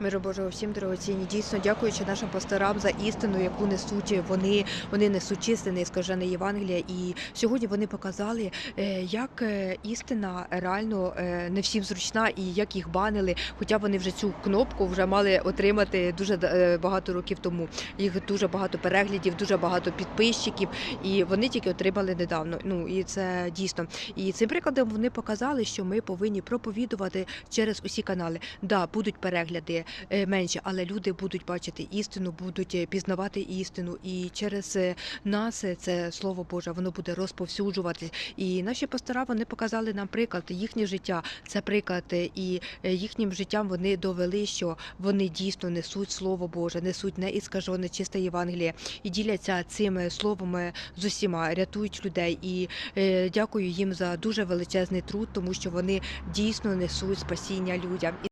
Миро Божого всім дорогоцінні. Дійсно, дякуючи нашим пасторам за істину, яку несуть вони. Вони несуть і скажене Євангелія. І сьогодні вони показали, е, як е, істина реально е, не всім зручна і як їх банили. Хоча вони вже цю кнопку вже мали отримати дуже багато років тому. Їх дуже багато переглядів, дуже багато підписчиків, і вони тільки отримали недавно. Ну і це дійсно. І цим прикладом вони показали, що ми повинні проповідувати через усі канали. Да, будуть перегляди е, менше, але люди будуть бачити істину, будуть е, пізнавати істину, і через е, нас це слово Боже, воно буде розповсюджуватись. І наші пастора вони показали нам приклад їхнє життя. Це приклад, і їхнім життям вони довели, що вони дійсно несуть слово Боже, несуть не іскажене чисте Євангеліє і діляться цим словом е, з усіма, рятують людей. І дякую їм за дуже величезний труд, тому що вони дійсно несуть спасіння людям.